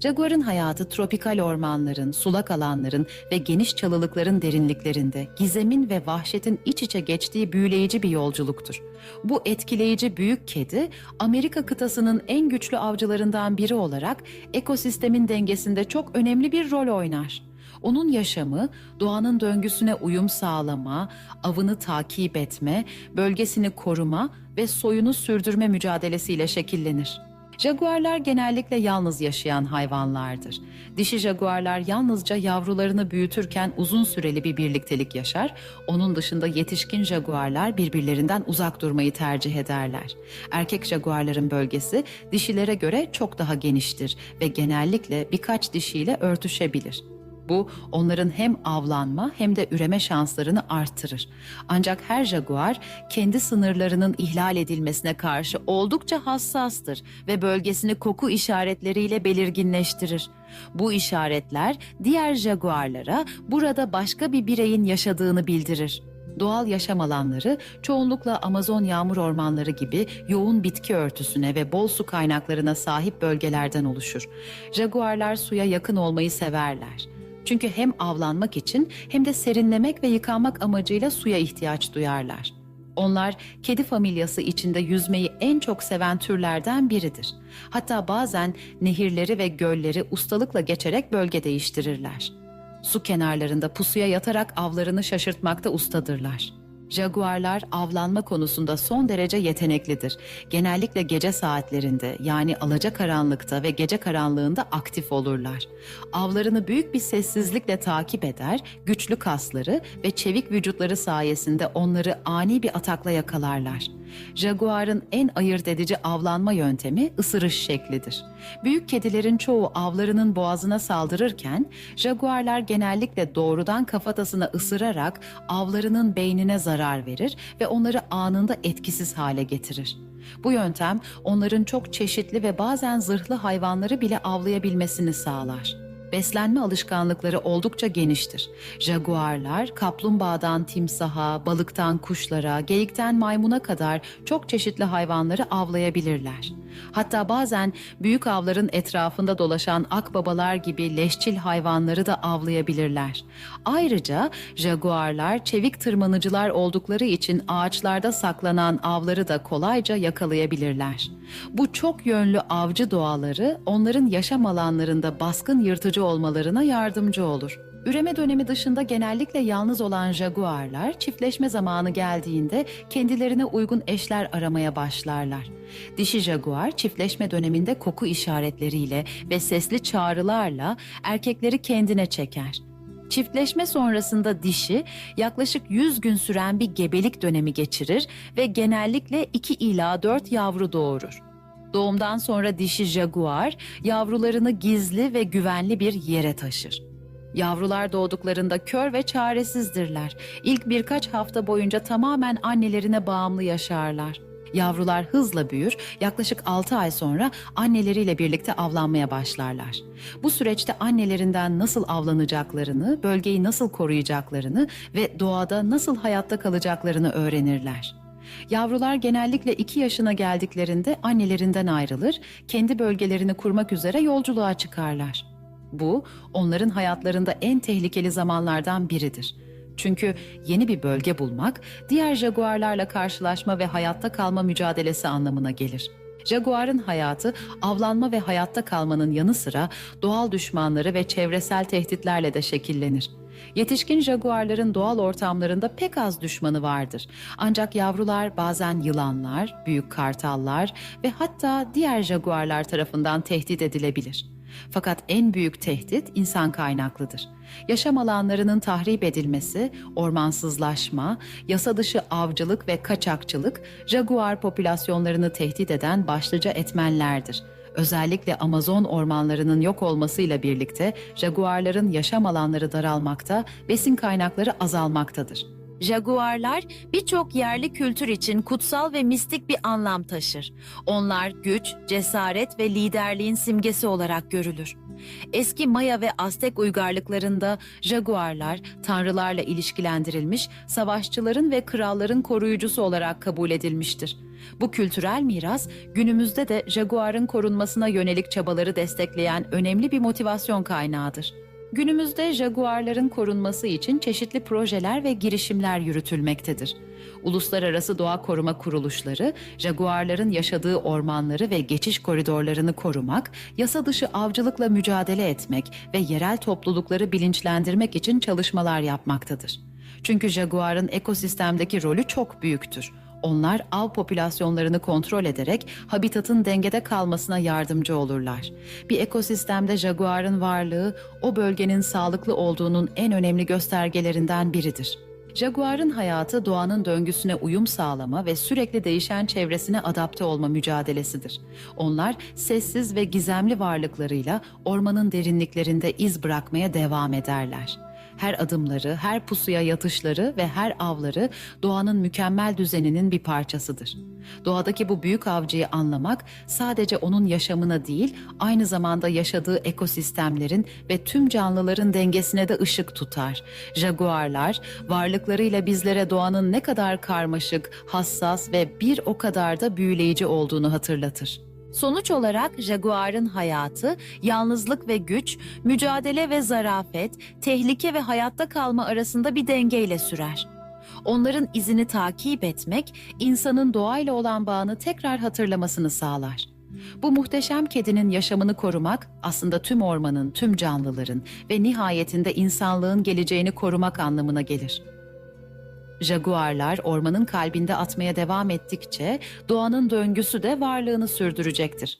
Jaguarın hayatı tropikal ormanların, sulak alanların ve geniş çalılıkların derinliklerinde gizemin ve vahşetin iç içe geçtiği büyüleyici bir yolculuktur. Bu etkileyici büyük kedi, Amerika kıtasının en güçlü avcılarından biri olarak ekosistemin dengesinde çok önemli bir rol oynar. Onun yaşamı doğanın döngüsüne uyum sağlama, avını takip etme, bölgesini koruma ve soyunu sürdürme mücadelesiyle şekillenir. Jaguarlar genellikle yalnız yaşayan hayvanlardır. Dişi jaguarlar yalnızca yavrularını büyütürken uzun süreli bir birliktelik yaşar. Onun dışında yetişkin jaguarlar birbirlerinden uzak durmayı tercih ederler. Erkek jaguarların bölgesi dişilere göre çok daha geniştir ve genellikle birkaç dişiyle örtüşebilir. Bu onların hem avlanma hem de üreme şanslarını artırır. Ancak her jaguar kendi sınırlarının ihlal edilmesine karşı oldukça hassastır ve bölgesini koku işaretleriyle belirginleştirir. Bu işaretler diğer jaguarlara burada başka bir bireyin yaşadığını bildirir. Doğal yaşam alanları çoğunlukla Amazon yağmur ormanları gibi yoğun bitki örtüsüne ve bol su kaynaklarına sahip bölgelerden oluşur. Jaguarlar suya yakın olmayı severler. Çünkü hem avlanmak için hem de serinlemek ve yıkanmak amacıyla suya ihtiyaç duyarlar. Onlar kedi familyası içinde yüzmeyi en çok seven türlerden biridir. Hatta bazen nehirleri ve gölleri ustalıkla geçerek bölge değiştirirler. Su kenarlarında pusuya yatarak avlarını şaşırtmakta ustadırlar. Jaguarlar avlanma konusunda son derece yeteneklidir. Genellikle gece saatlerinde yani alacakaranlıkta ve gece karanlığında aktif olurlar. Avlarını büyük bir sessizlikle takip eder, güçlü kasları ve çevik vücutları sayesinde onları ani bir atakla yakalarlar. Jaguarın en ayırt edici avlanma yöntemi ısırış şeklidir. Büyük kedilerin çoğu avlarının boğazına saldırırken, jaguarlar genellikle doğrudan kafatasına ısırarak avlarının beynine zarar verir ve onları anında etkisiz hale getirir. Bu yöntem onların çok çeşitli ve bazen zırhlı hayvanları bile avlayabilmesini sağlar. Beslenme alışkanlıkları oldukça geniştir. Jaguarlar, kaplumbağadan timsaha, balıktan kuşlara, geyikten maymuna kadar çok çeşitli hayvanları avlayabilirler. Hatta bazen büyük avların etrafında dolaşan akbabalar gibi leşçil hayvanları da avlayabilirler. Ayrıca jaguarlar çevik tırmanıcılar oldukları için ağaçlarda saklanan avları da kolayca yakalayabilirler. Bu çok yönlü avcı doğaları onların yaşam alanlarında baskın yırtıcı olmalarına yardımcı olur. Üreme dönemi dışında genellikle yalnız olan jaguarlar çiftleşme zamanı geldiğinde kendilerine uygun eşler aramaya başlarlar. Dişi jaguar çiftleşme döneminde koku işaretleriyle ve sesli çağrılarla erkekleri kendine çeker. Çiftleşme sonrasında dişi yaklaşık 100 gün süren bir gebelik dönemi geçirir ve genellikle 2 ila 4 yavru doğurur. Doğumdan sonra dişi jaguar yavrularını gizli ve güvenli bir yere taşır. Yavrular doğduklarında kör ve çaresizdirler. İlk birkaç hafta boyunca tamamen annelerine bağımlı yaşarlar. Yavrular hızla büyür, yaklaşık 6 ay sonra anneleriyle birlikte avlanmaya başlarlar. Bu süreçte annelerinden nasıl avlanacaklarını, bölgeyi nasıl koruyacaklarını ve doğada nasıl hayatta kalacaklarını öğrenirler. Yavrular genellikle 2 yaşına geldiklerinde annelerinden ayrılır, kendi bölgelerini kurmak üzere yolculuğa çıkarlar. Bu onların hayatlarında en tehlikeli zamanlardan biridir. Çünkü yeni bir bölge bulmak, diğer jaguarlarla karşılaşma ve hayatta kalma mücadelesi anlamına gelir. Jaguarın hayatı avlanma ve hayatta kalmanın yanı sıra doğal düşmanları ve çevresel tehditlerle de şekillenir. Yetişkin jaguarların doğal ortamlarında pek az düşmanı vardır. Ancak yavrular bazen yılanlar, büyük kartallar ve hatta diğer jaguarlar tarafından tehdit edilebilir. Fakat en büyük tehdit insan kaynaklıdır. Yaşam alanlarının tahrip edilmesi, ormansızlaşma, yasa dışı avcılık ve kaçakçılık jaguar popülasyonlarını tehdit eden başlıca etmenlerdir. Özellikle Amazon ormanlarının yok olmasıyla birlikte jaguarların yaşam alanları daralmakta, besin kaynakları azalmaktadır. Jaguarlar birçok yerli kültür için kutsal ve mistik bir anlam taşır. Onlar güç, cesaret ve liderliğin simgesi olarak görülür. Eski Maya ve Aztek uygarlıklarında jaguarlar tanrılarla ilişkilendirilmiş, savaşçıların ve kralların koruyucusu olarak kabul edilmiştir. Bu kültürel miras günümüzde de jaguarın korunmasına yönelik çabaları destekleyen önemli bir motivasyon kaynağıdır. Günümüzde jaguarların korunması için çeşitli projeler ve girişimler yürütülmektedir. Uluslararası doğa koruma kuruluşları, jaguarların yaşadığı ormanları ve geçiş koridorlarını korumak, yasa dışı avcılıkla mücadele etmek ve yerel toplulukları bilinçlendirmek için çalışmalar yapmaktadır. Çünkü jaguarın ekosistemdeki rolü çok büyüktür. Onlar av popülasyonlarını kontrol ederek habitatın dengede kalmasına yardımcı olurlar. Bir ekosistemde jaguarın varlığı o bölgenin sağlıklı olduğunun en önemli göstergelerinden biridir. Jaguarın hayatı doğanın döngüsüne uyum sağlama ve sürekli değişen çevresine adapte olma mücadelesidir. Onlar sessiz ve gizemli varlıklarıyla ormanın derinliklerinde iz bırakmaya devam ederler. Her adımları, her pusuya yatışları ve her avları doğanın mükemmel düzeninin bir parçasıdır. Doğadaki bu büyük avcıyı anlamak sadece onun yaşamına değil, aynı zamanda yaşadığı ekosistemlerin ve tüm canlıların dengesine de ışık tutar. Jaguarlar varlıklarıyla bizlere doğanın ne kadar karmaşık, hassas ve bir o kadar da büyüleyici olduğunu hatırlatır. Sonuç olarak jaguarın hayatı, yalnızlık ve güç, mücadele ve zarafet, tehlike ve hayatta kalma arasında bir dengeyle sürer. Onların izini takip etmek, insanın doğayla olan bağını tekrar hatırlamasını sağlar. Bu muhteşem kedinin yaşamını korumak aslında tüm ormanın, tüm canlıların ve nihayetinde insanlığın geleceğini korumak anlamına gelir. Jaguarlar ormanın kalbinde atmaya devam ettikçe doğanın döngüsü de varlığını sürdürecektir.